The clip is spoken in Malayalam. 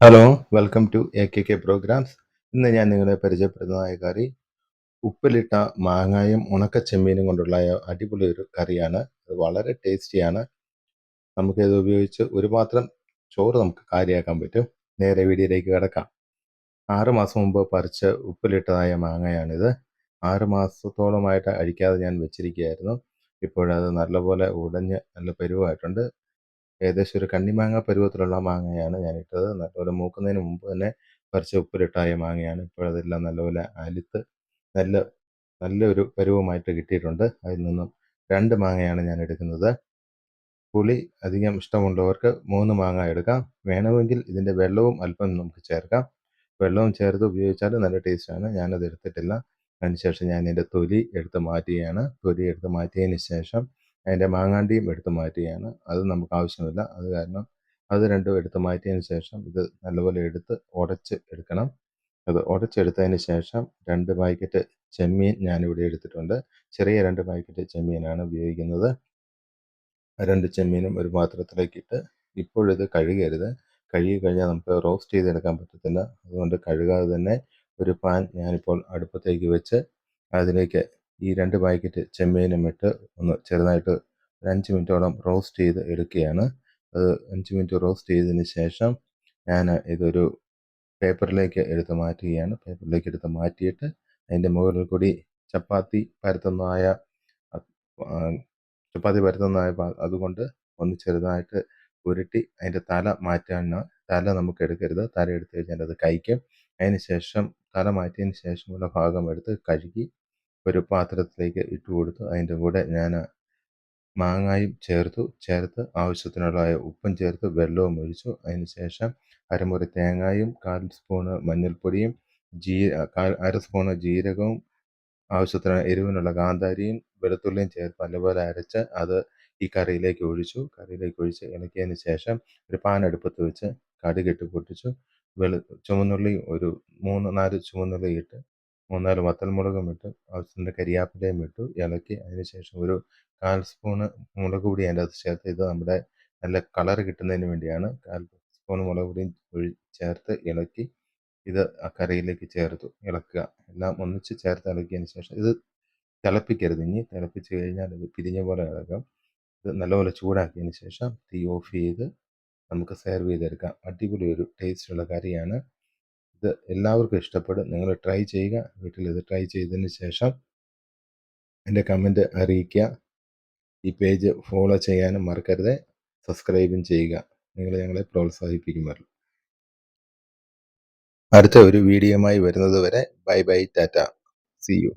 Hello welcome to A K K programs ഇന്ന് ഞാൻ നിങ്ങളെ പരിചയപ്പെടുന്നതായ കറി ഉപ്പിലിട്ട മാങ്ങായും ഉണക്ക ചെമ്മീനും കൊണ്ടുള്ള അടിപൊളി ഒരു കറിയാണ്. അത് വളരെ ടേസ്റ്റിയാണ്. നമുക്ക് ഇത് ഉപയോഗിച്ച് ഒരു പാത്രം ചോറ് നമുക്ക് കാര്യമാക്കാൻ പറ്റും. നേരെ വീഡിയോയിലേക്ക് കിടക്കാം. ആറ് മാസം മുമ്പ് പറിച്ച് ഉപ്പിലിട്ടതായ മാങ്ങയാണിത്. ആറ് മാസത്തോളമായിട്ട് അഴിക്കാതെ ഞാൻ വെച്ചിരിക്കുകയായിരുന്നു. ഇപ്പോഴത് നല്ലപോലെ ഉടഞ്ഞ് നല്ല പരുവായിട്ടുണ്ട്. ഏകദേശം ഒരു കണ്ണിമാങ്ങ പരുവത്തിലുള്ള മാങ്ങയാണ് ഞാൻ ഇട്ടത് നല്ലപോലെ മൂക്കുന്നതിന് മുമ്പ് തന്നെ പറിച്ച് ഉപ്പിലിട്ടായ മാങ്ങയാണ് ഇപ്പോഴതെല്ലാം നല്ലപോലെ അലുത്ത് നല്ല നല്ലൊരു പരുവമായിട്ട് കിട്ടിയിട്ടുണ്ട്. അതിൽ നിന്നും രണ്ട് മാങ്ങയാണ് ഞാൻ എടുക്കുന്നത്. പുളി അധികം ഇഷ്ടമുള്ളവർക്ക് മൂന്ന് മാങ്ങ എടുക്കാം. വേണമെങ്കിൽ ഇതിന്റെ വെള്ളവും അല്പം നമുക്ക് ചേർക്കാം. വെള്ളവും ചേർത്ത് ഉപയോഗിച്ചാൽ നല്ല ടേസ്റ്റാണ്. ഞാനത് എടുത്തിട്ടില്ല. അതിനുശേഷം ഞാൻ ഇതിന്റെ തൊലി എടുത്ത് മാറ്റുകയാണ്. തൊലി എടുത്ത് മാറ്റിയതിന് ശേഷം അതിന്റെ മാങ്ങാണ്ടിയും എടുത്തു മാറ്റുകയാണ് അത് നമുക്ക് ആവശ്യമില്ല. അത് കാരണം അത് രണ്ടും എടുത്തു മാറ്റിയതിന് ശേഷം ഇത് നല്ലപോലെ എടുത്ത് ഉടച്ച് എടുക്കണം. അത് ഉടച്ചെടുത്തതിന് ശേഷം രണ്ട് പാക്കറ്റ് ചെമ്മീൻ ഞാനിവിടെ എടുത്തിട്ടുണ്ട്. ചെറിയ രണ്ട് പാക്കറ്റ് ചെമ്മീനാണ് ഉപയോഗിക്കുന്നത്. രണ്ട് ചെമ്മീനും ഒരു പാത്രത്തിലേക്ക് ഇട്ട് ഇപ്പോഴിത് കഴുകരുത്. കഴുകി കഴിഞ്ഞാൽ നമുക്ക് റോസ്റ്റ് ചെയ്തെടുക്കാൻ പറ്റത്തില്ല. അതുകൊണ്ട് കഴുകാതെ തന്നെ ഒരു പാൻ ഞാനിപ്പോൾ അടുപ്പത്തേക്ക് വെച്ച് അതിലേക്ക് ഈ രണ്ട് പാക്കറ്റ് ചെമ്മീനും ഇട്ട് ഒന്ന് ചെറുതായിട്ട് ഒരു അഞ്ച് മിനിറ്റോളം റോസ്റ്റ് ചെയ്ത് എടുക്കുകയാണ്. അത് അഞ്ച് മിനിറ്റ് റോസ്റ്റ് ചെയ്തതിന് ശേഷം ഞാൻ ഇതൊരു പേപ്പറിലേക്ക് എടുത്ത് മാറ്റുകയാണ്. പേപ്പറിലേക്ക് എടുത്ത് മാറ്റിയിട്ട് അതിന്റെ മുകളിൽ കൂടി ചപ്പാത്തി പരത്തുന്നതായ ചപ്പാത്തി പരത്തുന്നതായ അതുകൊണ്ട് ഒന്ന് ചെറുതായിട്ട് ഉരുട്ടി അതിന്റെ തല മാറ്റാൻ തല നമുക്ക് എടുക്കരുത്. തല എടുത്തു കഴിഞ്ഞാൽ അത് കഴിക്കും. അതിന് ശേഷം തല മാറ്റിയതിന് ശേഷമുള്ള ഭാഗം എടുത്ത് കഴുകി ഒരു പാത്രത്തിലേക്ക് ഇട്ട് കൊടുത്തു. അതിന്റെ കൂടെ ഞാൻ മാങ്ങായും ചേർത്തു. ചേർത്ത് ആവശ്യത്തിനുള്ള ഉപ്പും ചേർത്ത് വെള്ളവും ഒഴിച്ചു. അതിന് ശേഷം അരമുറി തേങ്ങായും കാൽ സ്പൂണ് മഞ്ഞൾപ്പൊടിയും ജീ കാൽ അര സ്പൂണ് ജീരകവും ആവശ്യത്തിന് എരിവിനുള്ള കാന്താരിയും വെളുത്തുള്ളിയും ചേർത്ത് നല്ലപോലെ അരച്ച് അത് ഈ കറിയിലേക്ക് ഒഴിച്ചു. കറിയിലേക്ക് ഒഴിച്ച് ഇളക്കിയതിന് ശേഷം ഒരു പാൻ അടുപ്പത്ത് വെച്ച് കടുകിട്ട് പൊട്ടിച്ചു. വെളു ചുവന്നുള്ളി ഒരു മൂന്ന് നാല് ചുവന്നുള്ളി ഇട്ട് മൂന്നാൽ വത്തൽമുളകും ഇട്ട് ആവശ്യത്തിന്റെ കരിയാപ്പിലയും ഇട്ടു ഇളക്കി. അതിന് ശേഷം ഒരു കാൽ സ്പൂണ് മുളക് പൊടി അതിന്റെ അകത്ത് ചേർത്ത് ഇത് നമ്മുടെ നല്ല കളർ കിട്ടുന്നതിന് വേണ്ടിയാണ്. കാൽ സ്പൂൺ മുളക് പൊടിയും ചേർത്ത് ഇളക്കി ഇത് ആ കറിയിലേക്ക് ചേർത്തു ഇളക്കുക. എല്ലാം ഒന്നിച്ച് ചേർത്ത് ഇളക്കിയതിന് ശേഷം ഇത് തിളപ്പിക്കരുത്. ഇനി തിളപ്പിച്ച് കഴിഞ്ഞാൽ ഇത് പിരിഞ്ഞ പോലെ ഇളകാം ഇത് നല്ലപോലെ ചൂടാക്കിയതിന് ശേഷം തീ ഓഫ് ചെയ്ത് നമുക്ക് സെർവ് ചെയ്തെടുക്കാം. അടിപൊളി ഒരു ടേസ്റ്റുള്ള കറിയാണ്. ഇത് എല്ലാവർക്കും ഇഷ്ടപ്പെടും. നിങ്ങൾ ട്രൈ ചെയ്യുക. വീട്ടിൽ ഇത് ട്രൈ ചെയ്തതിന് ശേഷം എന്റെ കമന്റ് അറിയിക്കുക. ഈ പേജ് ഫോളോ ചെയ്യാനും മറക്കരുത്. സബ്സ്ക്രൈബും ചെയ്യുക. നിങ്ങൾ ഞങ്ങളെ പ്രോത്സാഹിപ്പിക്കുമല്ലോ അടുത്ത ഒരു വീഡിയോയുമായി വരുന്നത് വരെ bye bye tata. See you